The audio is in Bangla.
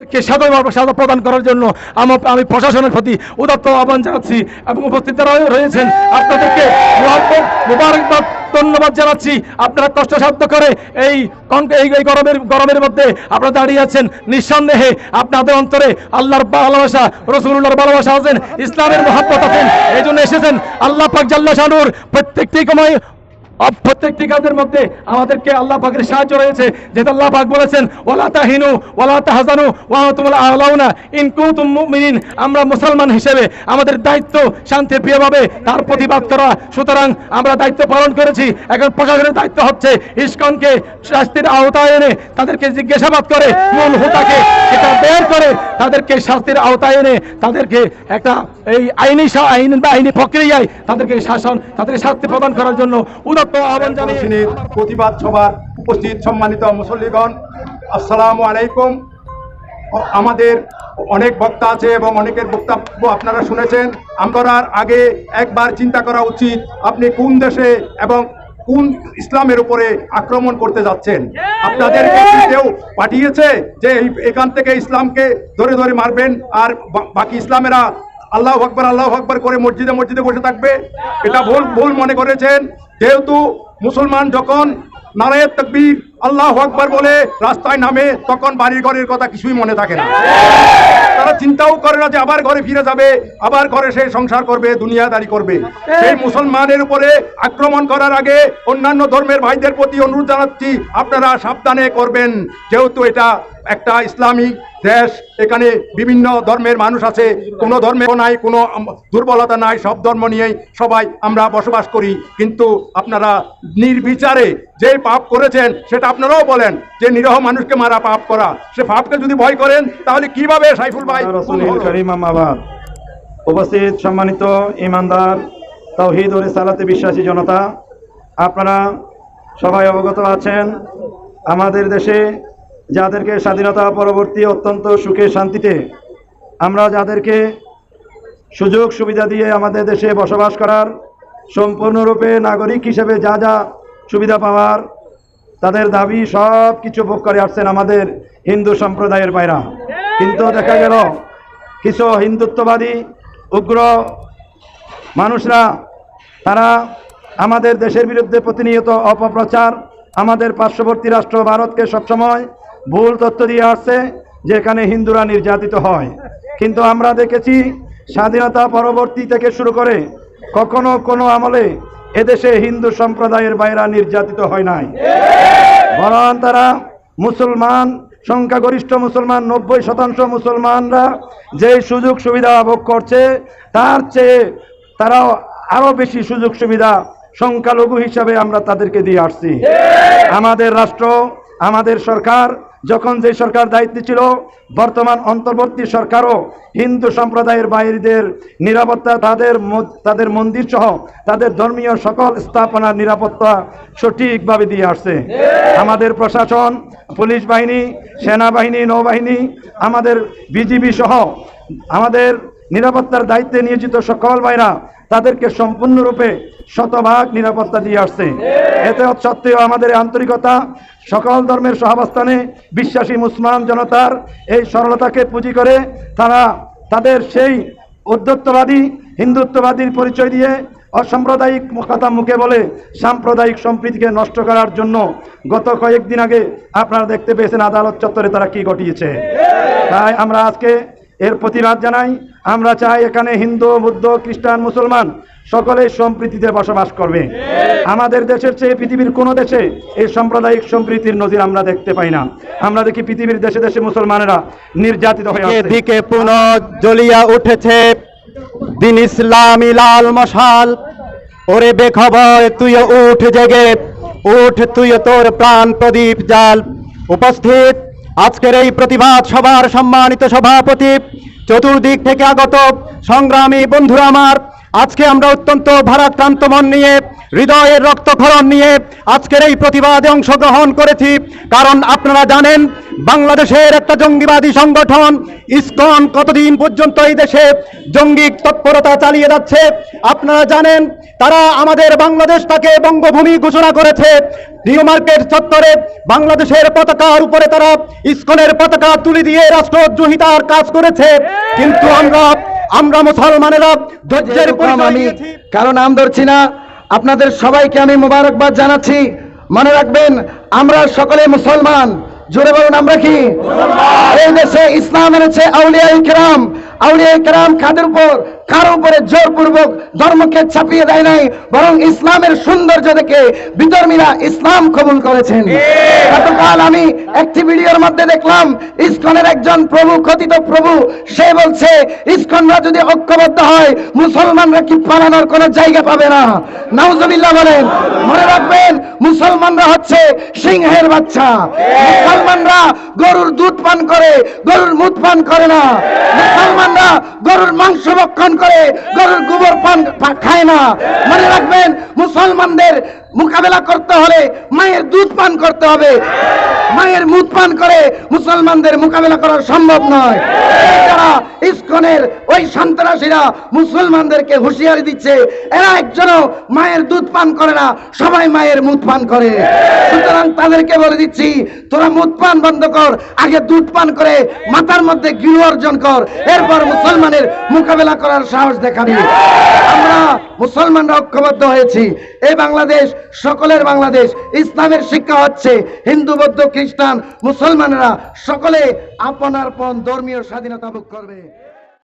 কে সাদা প্রদান করার জন্য আমি প্রশাসনের প্রতি উদাত্ত আহ্বান জানাচ্ছি এবং উপস্থিত রয়েছেন, আপনাদেরকে মুবারকবাদ, ধন্যবাদ জানাচ্ছি। আপনারা কষ্টসাধ্য করে এই গরমের গরমের মধ্যে আপনারা দাঁড়িয়ে আছেন। নিঃসন্দেহে আপনাদের অন্তরে আল্লাহর ভালোবাসা রসুল্লাহর ভালোবাসা আছেন। ইসলামের মহাব্বত আছেন। এই জন্য এসেছেন আল্লাহ পাক জাল্লা শানুর প্রত্যেকটি অব- প্রত্যেকটি কাজের মধ্যে আমাদেরকে আল্লাহ পাকের সাহায্য রয়েছে। যেটা আল্লাহ পাক বলেছেন ওলা তাহিনু ওলা তাহাজানু, ওয়া তুমুল আলাউনা, ইন কুনতুম মুমিনিন। আমরা মুসলমান হিসেবে আমাদের দায়িত্ব শান্তি প্রিয়ভাবে তার প্রতিবাদ করা। সুতরাং আমরা দায়িত্ব পালন করেছি। এখন প্রশাসনের দায়িত্ব হচ্ছে ইসকনকে শাস্তির আওতায় এনে তাদেরকে জিজ্ঞাসাবাদ করে, মূল হোতাকে এটা বের করে তাদেরকে শাস্তির আওতায় এনে তাদেরকে একটা এই আইনি আইন বা আইনি প্রক্রিয়ায় তাদেরকে শাসন, তাদেরকে শাস্তি প্রদান করার জন্য উদাত্ত আহ্বান জানিয়ে প্রতিবাদ সভার উপস্থিত সম্মানিত মুসল্লিগণ আসসালামু আলাইকুম। আমাদের অনেক বক্তা আছে এবং অনেকের বক্তব্য আপনারা শুনেছেন। আমরার আগে একবার চিন্তা করা উচিত আপনি কোন দেশে এবং কোন ইসলামের উপরে আক্রমণ করতে যাচ্ছেন। আপনাদেরকে কেউ পাঠিয়েছে যে এখান থেকে ইসলামকে ধরে ধরে মারবেন আর বাকি ইসলামেরা আল্লাহ আকবর আল্লাহ আকবর করে মসজিদে মসজিদে বসে থাকবে? এটা ভুল ভুল মনে করেছেন। যেহেতু মুসলমান যখন নারায়ের তকবীর আল্লাহ আকবর বলে রাস্তায় নামে, তখন বাড়ির ঘরের কথা কিছুই মনে থাকে না। তারা চিন্তাও করে না যে আবার ঘরে ফিরে যাবে, আবার ঘরে সে সংসার করবে, দুনিয়াদারি করবে। সেই মুসলমানের উপরে আক্রমণ করার আগে অন্যান্য ধর্মের ভাইদের প্রতি অনুরোধ জানাচ্ছি, আপনারা সাবধানে করবেন, যেহেতু এটা একটা ইসলামিক দেশ, এখানে বিভিন্ন ধর্মের মানুষ আছে। কোনো ধর্মেও নাই, কোনো দুর্বলতা নাই, সব ধর্ম নিয়েই সবাই আমরা বসবাস করি। কিন্তু আপনারা নির্বিচারে যে পাপ করেছেন, সেটা আপনারাও বলেন যে নিরহ মানুষকে মারা পাপ করা। সে পাপকে যদি ভয় করেন, তাহলে কীভাবে সাইফুল ভাই? উপস্থিত সম্মানিত ইমানদার তৌহিদ ও সালাতে বিশ্বাসী জনতা, আপনারা সবাই অবগত আছেন। আমাদের দেশে যাদেরকে স্বাধীনতা পরবর্তী অত্যন্ত সুখে শান্তিতে আমরা যাদেরকে সুযোগ সুবিধা দিয়ে আমাদের দেশে বসবাস করার সম্পূর্ণরূপে নাগরিক হিসেবে যা যা সুবিধা পাওয়ার, তাদের দাবি সব কিছু ভোগ করে আসছেন আমাদের হিন্দু সম্প্রদায়ের বাইরা। কিন্তু দেখা গেল, কিছু হিন্দুত্ববাদী, উগ্র মানুষরা, তারা আমাদের দেশের বিরুদ্ধে প্রতিনিয়ত অপপ্রচার, আমাদের পার্শ্ববর্তী রাষ্ট্র ভারতকে সবসময় ভুল তথ্য দিয়ে আসছে যে এখানে হিন্দুরা নির্যাতিত হয়। কিন্তু আমরা দেখেছি স্বাধীনতা পরবর্তী থেকে শুরু করে কখনো কোনো আমলে এদেশে হিন্দু সম্প্রদায়ের বাইরা নির্যাতিত হয় নাই। বরং তারা মুসলমান, সংখ্যাগরিষ্ঠ মুসলমান, নব্বই শতাংশ মুসলমানরা যে সুযোগ সুবিধা ভোগ করছে, তার চেয়ে তারাও আরও বেশি সুযোগ সুবিধা সংখ্যালঘু হিসাবে আমরা তাদেরকে দিয়ে আসছি। আমাদের রাষ্ট্র, আমাদের সরকার যখন যে সরকার দায়িত্বে ছিল বর্তমান অন্তর্বর্তী সরকারও হিন্দু সম্প্রদায়ের বাইরেদের নিরাপত্তা তাদের তাদের মন্দির সহ তাদের ধর্মীয় সকল স্থাপনার নিরাপত্তা সঠিকভাবে দিয়ে আসছে। আমাদের প্রশাসন পুলিশ বাহিনী সেনাবাহিনী নৌবাহিনী আমাদের বিজিবি সহ আমাদের নিরাপত্তার দায়িত্বে নিয়োজিত সকল ভাইরা তাদেরকে সম্পূর্ণরূপে শতভাগ নিরাপত্তা দিয়ে আসছে। এতে সত্ত্বেও আমাদের আন্তরিকতা সকল ধর্মের সহাবস্থানে বিশ্বাসী মুসলমান জনতার এই সরলতাকে পুঁজি করে তারা তাদের সেই উদ্ধত্তবাদী, হিন্দুত্ববাদীর পরিচয় দিয়ে অসাম্প্রদায়িক কথা মুখে বলে সাম্প্রদায়িক সম্প্রীতিকে নষ্ট করার জন্য গত কয়েকদিন আগে আপনারা দেখতে পেয়েছেন আদালত চত্বরে তারা কি ঘটিয়েছে। তাই আমরা আজকে এর প্রতিবাদ জানাই। আমরা চাই এখানে হিন্দু, বৌদ্ধ, খ্রিস্টান, মুসলমান সকলেই সম্প্রীতিতে বসবাস করবে। আমাদের দেশের চেয়ে পৃথিবীর কোনো দেশে এই সাম্প্রদায়িক সম্প্রীতির নজির আমরা দেখতে পাই না। আমরা দেখি পৃথিবীর দেশে দেশে মুসলমানেরা নির্যাতিত হয়ে। এদিকে পুনঃ জ্বলিয়া উঠেছে দিন ইসলামী লাল মশাল। ওরে বেখবর, তুই উঠ জেগে, উঠ তুই তোর প্রাণ প্রদীপ জাল। উপস্থিত আজকের এই প্রতিবাদ সভার সম্মানিত সভাপতি চতুর্দিক থেকে আগত সংগ্রামী বন্ধুরা আমার আজকে আমরা অত্যন্ত ভারাক্রান্ত মন নিয়ে, হৃদয়ের রক্তক্ষরণ নিয়ে আজকের এই প্রতিবাদে অংশগ্রহণ করেছি। কারণ আপনারা জানেন, বাংলাদেশের একটা জঙ্গিবাদী সংগঠন ইসকন কতদিন পর্যন্ত এই দেশে জঙ্গি তৎপরতা চালিয়ে যাচ্ছে, আপনারা জানেন, তারা আমাদের বাংলাদেশটাকে বঙ্গভূমি ঘোষণা করেছে। নিউ মার্কেট চত্বরে বাংলাদেশের পতাকার উপরে তারা ইসকনের পতাকা তুলে দিয়ে রাষ্ট্রদ্রোহিতার কাজ করেছে। কিন্তু আমরা আমরা মুসলমানেরা ধৈর্যের আমি কারণ নাম ধরছি না আপনাদের সবাইকে আমি মোবারকবাদ জানাচ্ছি। মনে রাখবেন আমরা সকলে মুসলমান। জোরে বলুন আমরা কি? এই দেশে ইসলাম এনেছে আউলিয়া ইকরাম আউলিয়া ইকরাম খাদের উপর? কারও উপরে জোরপূর্বক ধর্মকে ছাপিয়ে দেয় নাই বরং ইসলামের সৌন্দর্য দেখে বিধর্মীরা ইসলাম কবুল করেছেন। গতকাল আমি একটি ভিডিওর মধ্যে দেখলাম ইসকনের একজন প্রভু কথিত প্রভু সে বলছে ইসকনরা যদি ঐক্যবদ্ধ হয় মুসলমানরা কি পালানোর কোনো জায়গা পাবে না? নাউজুবিল্লাহ বলেন মনে রাখবেন মুসলমানরা হচ্ছে সিংহের বাচ্চা। মুসলমানরা গরুর দুধ পান করে গরুর মুখ পান করে না। মুসলমানরা গরুর মাংস ভক্ষণ করে গরুর গোবর পান খায় না। মনে রাখবেন, মুসলমানদের মোকাবেলা করতে হলে মায়ের দুধ পান করতে হবে। মায়ের মুখ পান করে মুসলমানদের মোকাবেলা করা সম্ভব নয়। ইসকনের ওই সন্ত্রাসীরা মুসলমানদেরকে হুঁশিয়ারি দিচ্ছে, এরা একজনও মায়ের দুধ পান করে না, সবাই মায়ের মুখ পান করে। সুতরাং তাদেরকে বলে দিচ্ছি, তোরা মুখ পান বন্ধ কর, আগে দুধ পান করে মাথার মধ্যে গিরু অর্জন কর, এরপর মুসলমানের মোকাবেলা করার সাহস দেখাবি। আমরা মুসলমানরা ঐক্যবদ্ধ হয়েছি। এই বাংলাদেশ, সকলের বাংলাদেশ, ইসলামের শিক্ষা হচ্ছে হিন্দু, বৌদ্ধ, খ্রিস্টান, মুসলমানরা সকলে আপনার আপন ধর্মীয় স্বাধীনতা ভোগ করবে।